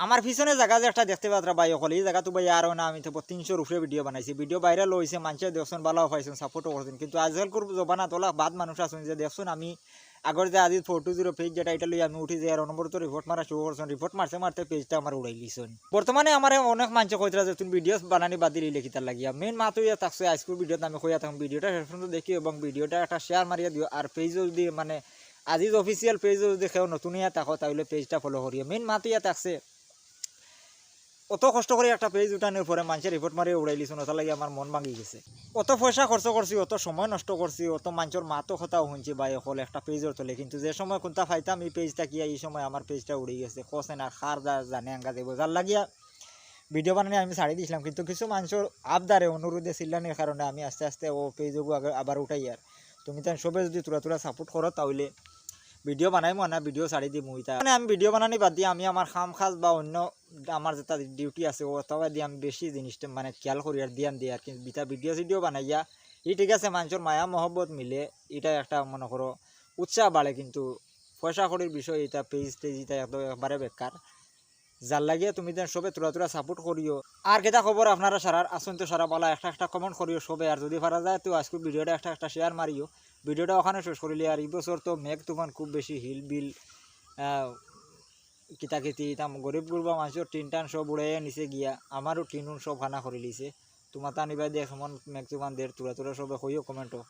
আমার পিছনে জায়গা যে একটা দেখতে পাত্রা বাই অকল, এই জায়গা তো ভাই আর না, আমি তো তিনশোর উপরে ভিডিও বানাইছি। ভিডিও বাইরে লইছে মানুষের দেখছেন ভালো পাইছেন সাপোর্টও করছেন কিন্তু আজকালকার জবানা তোলা বাদ মানুষ আছেন যে দেখছেন আমি আগর যে আজি ফোর টু জিরো পেজ যেটা এটা লই আমি উঠি যে আর নম্বর তো রিপোর্ট মারা শুরু করছেন রিপোর্ট মারতে মারতে পেজটা আমার উড়াই লিছেন বর্তমানে আমার অনেক মানুষ কইতরা যে তুমি ভিডিও বানানি বাদ দিলে কিতার লাগিয়া মেন মাতো ইয়া থাকছে আজকের ভিডিওতে আমি কইয়া থাকুন ভিডিওটা শেষ দেখি এবং ভিডিওটা একটা শেয়ার মারিয়া দিও আর পেজও যদি মানে আজিজ অফিসিয়াল পেজও যদি কেউ নতুন ইয়া থাকো তাহলে পেজটা ফলো করিও মেন মাতো ইয়া থাকছে অত কষ্ট করে একটা পেজ উঠানোর পরে মানুষের রিপোর্ট মারি উড়াই লিছুন ওটা লাগে আমার মন ভাঙি গেছে। অত পয়সা খরচ করছি, অত সময় নষ্ট করছি, অত মানুষের মাতো কথাও শুনছি বা হল একটা পেজের তোলে। কিন্তু যে সময় কোনটা ফাইতাম এই পেজটা কি, এই সময় আমার পেজটা উড়ে গেছে। কষে না খার যা, জানে আঙ্গা দেবো। যার লাগিয়া ভিডিও বানানি আমি ছাড়ি দিয়েছিলাম কিন্তু কিছু মানুষের আবদারে অনুরোধে চিল্লানির কারণে আমি আস্তে আস্তে ও পেজগুলো আবার উঠাই আর তুমি তাই সবে যদি তোরা তোরা সাপোর্ট করো তাহলে ভিডিও বানাই না ভিডিও ছাড়ি দিই মুইতা মানে আমি ভিডিও বানানি বাদ দিয়ে আমি আমার খাম খাজ বা অন্য আমার যেটা ডিউটি আছে, ও তবে দিয়ে আমি বেশি জিনিসটা মানে খেয়াল করি আর দিয়ান দিই আর কিন্তু বিটা ভিডিও সিডিও বানাইয়া ই ঠিক আছে মানুষের মায়া, মহব্বত মিলে এটা একটা মনে করো উৎসাহ বাড়ে কিন্তু পয়সা করির বিষয়, এটা পেজ টেজ এটা একবারে বেকার। যার লাগিয়ে তুমি দেন সবে তোরা তোরা সাপোর্ট করিও। আর কেটা খবর আপনারা সারা আসুন তো সারা বলা, একটা একটা কমেন্ট করিও সবে। আর যদি পারা যায় তো আজকে ভিডিওটা একটা একটা শেয়ার মারিও। ভিডিওটা ওখানে শেষ করিলে আর এই বছর তো মেঘ তুফান খুব বেশি হিল বিল কিতাকিতি তাম গরিব গুরবা মানুষের টিন টান সব উড়াইয়া নিছে গিয়া। আমারও টিনুন সব হানা করে লিছে তোমার তা নিবাই দেখ মন মেঘ তুফান দের তোরা তোরা সবে হইও কমেন্টও